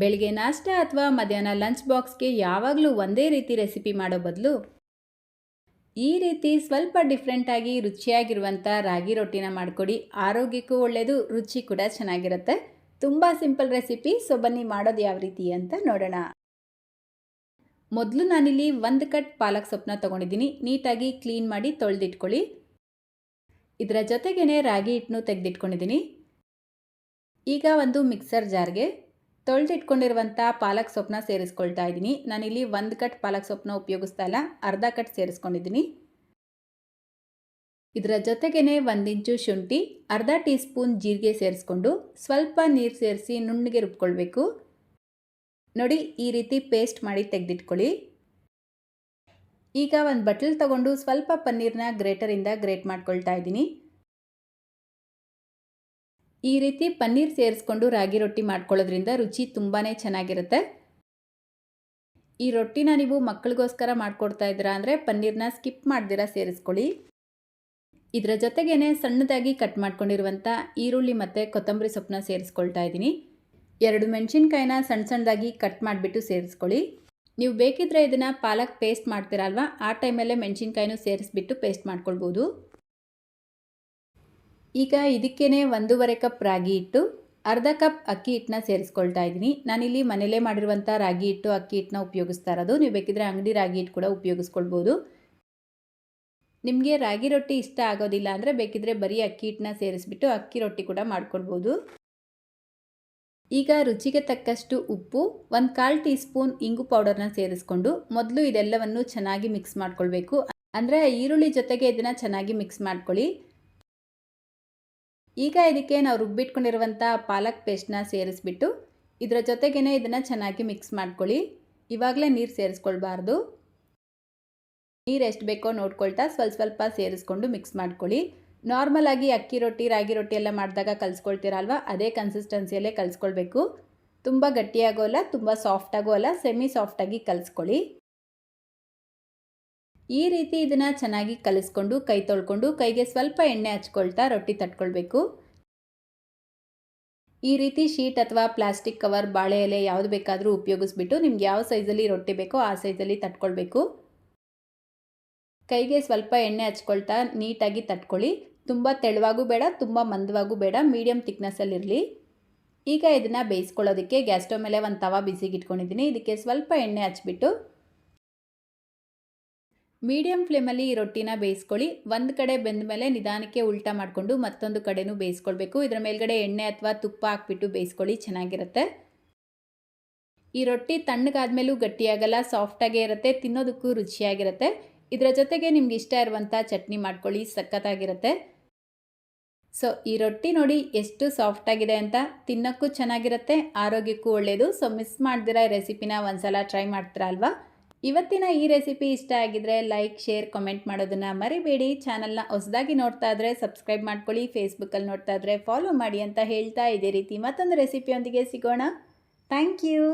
ಬೆಳಿಗ್ಗೆ ನಾಷ್ಟ ಅಥವಾ ಮಧ್ಯಾಹ್ನ ಲಂಚ್ ಬಾಕ್ಸ್ಗೆ ಯಾವಾಗಲೂ ಒಂದೇ ರೀತಿ ರೆಸಿಪಿ ಮಾಡೋ ಬದಲು ಈ ರೀತಿ ಸ್ವಲ್ಪ ಡಿಫ್ರೆಂಟಾಗಿ ರುಚಿಯಾಗಿರುವಂಥ ರಾಗಿ ರೊಟ್ಟಿನ ಮಾಡಿಕೊಡಿ. ಆರೋಗ್ಯಕ್ಕೂ ಒಳ್ಳೆಯದು ರುಚಿ ಕೂಡ ಚೆನ್ನಾಗಿರುತ್ತೆ. ತುಂಬ ಸಿಂಪಲ್ ರೆಸಿಪಿ ಸೊ ಬನ್ನಿ ಮಾಡೋದು ಯಾವ ರೀತಿ ಅಂತ ನೋಡೋಣ. ಮೊದಲು ನಾನಿಲ್ಲಿ ಒಂದು ಕಟ್ ಪಾಲಕ್ ಸೊಪ್ಪನ್ನ ತೊಗೊಂಡಿದ್ದೀನಿ. ನೀಟಾಗಿ ಕ್ಲೀನ್ ಮಾಡಿ ತೊಳೆದಿಟ್ಕೊಳ್ಳಿ. ಇದರ ಜೊತೆಗೇ ರಾಗಿ ಹಿಟ್ಟನ್ನು ತೆಗೆದಿಟ್ಕೊಂಡಿದ್ದೀನಿ. ಈಗ ಒಂದು ಮಿಕ್ಸರ್ ಜಾರ್ಗೆ ತೊಳೆದಿಟ್ಕೊಂಡಿರುವಂಥ ಪಾಲಕ್ ಸೊಪ್ಪನ್ನ ಸೇರಿಸ್ಕೊಳ್ತಾ ಇದ್ದೀನಿ. ನಾನಿಲ್ಲಿ ಒಂದು ಕಟ್ ಪಾಲಕ್ ಸೊಪ್ಪನ್ನ ಉಪಯೋಗಿಸ್ತಾ ಇಲ್ಲ, ಅರ್ಧ ಕಟ್ ಸೇರಿಸ್ಕೊಂಡಿದ್ದೀನಿ. ಇದರ ಜೊತೆಗೇ ಒಂದಿಂಚು ಶುಂಠಿ, ಅರ್ಧ ಟೀ ಸ್ಪೂನ್ ಜೀರಿಗೆ ಸೇರಿಸ್ಕೊಂಡು ಸ್ವಲ್ಪ ನೀರು ಸೇರಿಸಿ ನುಣ್ಣಗೆ ರುಬ್ಕೊಳ್ಬೇಕು. ನೋಡಿ, ಈ ರೀತಿ ಪೇಸ್ಟ್ ಮಾಡಿ ತೆಗೆದಿಟ್ಕೊಳ್ಳಿ. ಈಗ ಒಂದು ಬಟ್ಲ್ ತಗೊಂಡು ಸ್ವಲ್ಪ ಪನ್ನೀರ್ನ ಗ್ರೇಟರಿಂದ ಗ್ರೇಟ್ ಮಾಡ್ಕೊಳ್ತಾ ಇದ್ದೀನಿ. ಈ ರೀತಿ ಪನ್ನೀರ್ ಸೇರಿಸ್ಕೊಂಡು ರಾಗಿ ರೊಟ್ಟಿ ಮಾಡ್ಕೊಳ್ಳೋದ್ರಿಂದ ರುಚಿ ತುಂಬಾ ಚೆನ್ನಾಗಿರುತ್ತೆ. ಈ ರೊಟ್ಟಿನ ನೀವು ಮಕ್ಕಳಿಗೋಸ್ಕರ ಮಾಡ್ಕೊಡ್ತಾ ಇದ್ದೀರಾ ಅಂದರೆ ಪನ್ನೀರ್ನ ಸ್ಕಿಪ್ ಮಾಡ್ದಿರ ಸೇರಿಸ್ಕೊಳ್ಳಿ. ಇದರ ಜೊತೆಗೇ ಸಣ್ಣದಾಗಿ ಕಟ್ ಮಾಡ್ಕೊಂಡಿರುವಂಥ ಈರುಳ್ಳಿ ಮತ್ತು ಕೊತ್ತಂಬರಿ ಸೊಪ್ಪನ್ನ ಸೇರಿಸ್ಕೊಳ್ತಾ ಇದ್ದೀನಿ. ಎರಡು ಮೆಣಸಿನ್ಕಾಯಿನ ಸಣ್ಣ ಸಣ್ಣದಾಗಿ ಕಟ್ ಮಾಡಿಬಿಟ್ಟು ಸೇರಿಸ್ಕೊಳ್ಳಿ. ನೀವು ಬೇಕಿದ್ರೆ ಇದನ್ನು ಪಾಲಕ್ ಪೇಸ್ಟ್ ಮಾಡ್ತೀರಲ್ವ? ಆ ಟೈಮಲ್ಲೇ ಮೆಣಸಿನ್ಕಾಯಿನೂ ಸೇರಿಸ್ಬಿಟ್ಟು ಪೇಸ್ಟ್ ಮಾಡ್ಕೊಳ್ಬೋದು. ಈಗ ಇದಕ್ಕೇ ಒಂದೂವರೆ ಕಪ್ ರಾಗಿ ಹಿಟ್ಟು, ಅರ್ಧ ಕಪ್ ಅಕ್ಕಿ ಹಿಟ್ಟನ್ನ ಸೇರಿಸ್ಕೊಳ್ತಾ ಇದ್ದೀನಿ. ನಾನಿಲ್ಲಿ ಮನೇಲೇ ಮಾಡಿರುವಂಥ ರಾಗಿ ಹಿಟ್ಟು, ಅಕ್ಕಿ ಹಿಟ್ಟನ್ನ ಉಪಯೋಗಿಸ್ತಾ ಇರೋದು. ನೀವು ಬೇಕಿದ್ರೆ ಅಂಗಡಿ ರಾಗಿ ಹಿಟ್ಟು ಕೂಡ ಉಪಯೋಗಿಸ್ಕೊಳ್ಬೋದು. ನಿಮಗೆ ರಾಗಿ ರೊಟ್ಟಿ ಇಷ್ಟ ಆಗೋದಿಲ್ಲ ಅಂದರೆ ಬೇಕಿದ್ರೆ ಬರೀ ಅಕ್ಕಿ ಹಿಟ್ಟನ್ನ ಸೇರಿಸ್ಬಿಟ್ಟು ಅಕ್ಕಿ ರೊಟ್ಟಿ ಕೂಡ ಮಾಡ್ಕೊಳ್ಬೋದು. ಈಗ ರುಚಿಗೆ ತಕ್ಕಷ್ಟು ಉಪ್ಪು, ಒಂದು ಕಾಲು ಟೀ ಸ್ಪೂನ್ ಇಂಗು ಪೌಡರ್ನ ಸೇರಿಸ್ಕೊಂಡು ಮೊದಲು ಇದೆಲ್ಲವನ್ನು ಚೆನ್ನಾಗಿ ಮಿಕ್ಸ್ ಮಾಡ್ಕೊಳ್ಬೇಕು. ಅಂದರೆ ಈರುಳ್ಳಿ ಜೊತೆಗೆ ಇದನ್ನು ಚೆನ್ನಾಗಿ ಮಿಕ್ಸ್ ಮಾಡ್ಕೊಳ್ಳಿ. ಈಗ ಇದಕ್ಕೆ ನಾವು ರುಬ್ಬಿಟ್ಕೊಂಡಿರುವಂಥ ಪಾಲಕ್ ಪೇಸ್ಟ್ನ ಸೇರಿಸ್ಬಿಟ್ಟು ಇದರ ಜೊತೆಗೇ ಇದನ್ನು ಚೆನ್ನಾಗಿ ಮಿಕ್ಸ್ ಮಾಡ್ಕೊಳ್ಳಿ. ಇವಾಗಲೇ ನೀರು ಸೇರಿಸ್ಕೊಳ್ಬಾರ್ದು. ನೀರು ಎಷ್ಟು ಬೇಕೋ ನೋಡ್ಕೊಳ್ತಾ ಸ್ವಲ್ಪ ಸ್ವಲ್ಪ ಸೇರಿಸ್ಕೊಂಡು ಮಿಕ್ಸ್ ಮಾಡ್ಕೊಳ್ಳಿ. ನಾರ್ಮಲಾಗಿ ಅಕ್ಕಿ ರೊಟ್ಟಿ, ರಾಗಿ ರೊಟ್ಟಿ ಎಲ್ಲ ಮಾಡಿದಾಗ ಕಲಿಸ್ಕೊಳ್ತೀರಲ್ವ? ಅದೇ ಕನ್ಸಿಸ್ಟೆನ್ಸಿಯಲ್ಲೇ ಕಲಿಸ್ಕೊಳ್ಬೇಕು. ತುಂಬ ಗಟ್ಟಿಯಾಗೋ ಅಲ್ಲ, ತುಂಬ ಸಾಫ್ಟಾಗೋ ಅಲ್ಲ ಸೆಮಿ ಸಾಫ್ಟಾಗಿ ಕಲಿಸ್ಕೊಳ್ಳಿ. ಈ ರೀತಿ ಇದನ್ನು ಚೆನ್ನಾಗಿ ಕಲಿಸ್ಕೊಂಡು, ಕೈ ತೊಳ್ಕೊಂಡು, ಕೈಗೆ ಸ್ವಲ್ಪ ಎಣ್ಣೆ ಹಚ್ಕೊಳ್ತಾ ರೊಟ್ಟಿ ತಟ್ಕೊಳ್ಬೇಕು. ಈ ರೀತಿ ಶೀಟ್ ಅಥವಾ ಪ್ಲಾಸ್ಟಿಕ್ ಕವರ್, ಬಾಳೆ ಎಲೆ ಯಾವುದು ಬೇಕಾದರೂ ಉಪಯೋಗಿಸ್ಬಿಟ್ಟು ನಿಮ್ಗೆ ಯಾವ ಸೈಜಲ್ಲಿ ರೊಟ್ಟಿ ಬೇಕೋ ಆ ಸೈಜಲ್ಲಿ ತಟ್ಕೊಳ್ಬೇಕು. ಕೈಗೆ ಸ್ವಲ್ಪ ಎಣ್ಣೆ ಹಚ್ಕೊಳ್ತಾ ನೀಟಾಗಿ ತಟ್ಕೊಳ್ಳಿ. ತುಂಬ ತೆಳುವಾಗೂ ಬೇಡ, ತುಂಬ ಮಂದವಾಗೂ ಬೇಡ ಮೀಡಿಯಮ್ ತಿಕ್ನೆಸ್ಸಲ್ಲಿರಲಿ ಈಗ ಇದನ್ನು ಬೇಯಿಸ್ಕೊಳ್ಳೋದಕ್ಕೆ ಗ್ಯಾಸ್ ಮೇಲೆ ಒಂದು ತವಾ ಬಿಸಿಗೆ ಇಟ್ಕೊಂಡಿದ್ದೀನಿ ಇದಕ್ಕೆ ಸ್ವಲ್ಪ ಎಣ್ಣೆ ಹಚ್ಬಿಟ್ಟು ಮೀಡಿಯಮ್ ಫ್ಲೇಮಲ್ಲಿ ಈ ರೊಟ್ಟಿನ ಬೇಯಿಸ್ಕೊಳ್ಳಿ. ಒಂದು ಕಡೆ ಬೆಂದ ಮೇಲೆ ನಿಧಾನಕ್ಕೆ ಉಲ್ಟಾ ಮಾಡಿಕೊಂಡು ಮತ್ತೊಂದು ಕಡೆನೂ ಬೇಯಿಸ್ಕೊಳ್ಬೇಕು. ಇದರ ಮೇಲ್ಗಡೆ ಎಣ್ಣೆ ಅಥವಾ ತುಪ್ಪ ಹಾಕ್ಬಿಟ್ಟು ಬೇಯಿಸ್ಕೊಳ್ಳಿ, ಚೆನ್ನಾಗಿರುತ್ತೆ. ಈ ರೊಟ್ಟಿ ತಣ್ಣಗಾದ್ಮೇಲೂ ಗಟ್ಟಿಯಾಗಲ್ಲ, ಸಾಫ್ಟಾಗೇ ಇರುತ್ತೆ, ತಿನ್ನೋದಕ್ಕೂ ರುಚಿಯಾಗಿರುತ್ತೆ. ಇದರ ಜೊತೆಗೆ ನಿಮ್ಗೆ ಇಷ್ಟ ಇರುವಂಥ ಚಟ್ನಿ ಮಾಡ್ಕೊಳ್ಳಿ, ಸಖತ್ತಾಗಿರುತ್ತೆ. ಸೊ, ಈ ರೊಟ್ಟಿ ನೋಡಿ ಎಷ್ಟು ಸಾಫ್ಟಾಗಿದೆ ಅಂತ. ತಿನ್ನೋಕ್ಕೂ ಚೆನ್ನಾಗಿರುತ್ತೆ, ಆರೋಗ್ಯಕ್ಕೂ ಒಳ್ಳೆಯದು ಸೊ, ಮಿಸ್ ಮಾಡ್ದಿರ ಈ ರೆಸಿಪಿನ ಒಂದ್ಸಲ ಟ್ರೈ ಮಾಡ್ತೀರಾ ಅಲ್ವಾ? ಇವತ್ತಿನ ಈ ರೆಸಿಪಿ ಇಷ್ಟ ಆಗಿದ್ರೆ ಲೈಕ್, ಶೇರ್ ಕಮೆಂಟ್ ಮಾಡೋದನ್ನು ಮರಿಬೇಡಿ. ಚಾನಲ್ನ ಹೊಸದಾಗಿ ನೋಡ್ತಾ ಇದ್ರೆ ಸಬ್ಸ್ಕ್ರೈಬ್ ಮಾಡ್ಕೊಳ್ಳಿ. ಫೇಸ್ಬುಕ್ಕಲ್ಲಿ ನೋಡ್ತಾ ಇದ್ರೆ ಫಾಲೋ ಮಾಡಿ ಅಂತ ಹೇಳ್ತಾ ಇದೇ ರೀತಿ ಮತ್ತೊಂದು ರೆಸಿಪಿಯೊಂದಿಗೆ ಸಿಗೋಣ. Thank you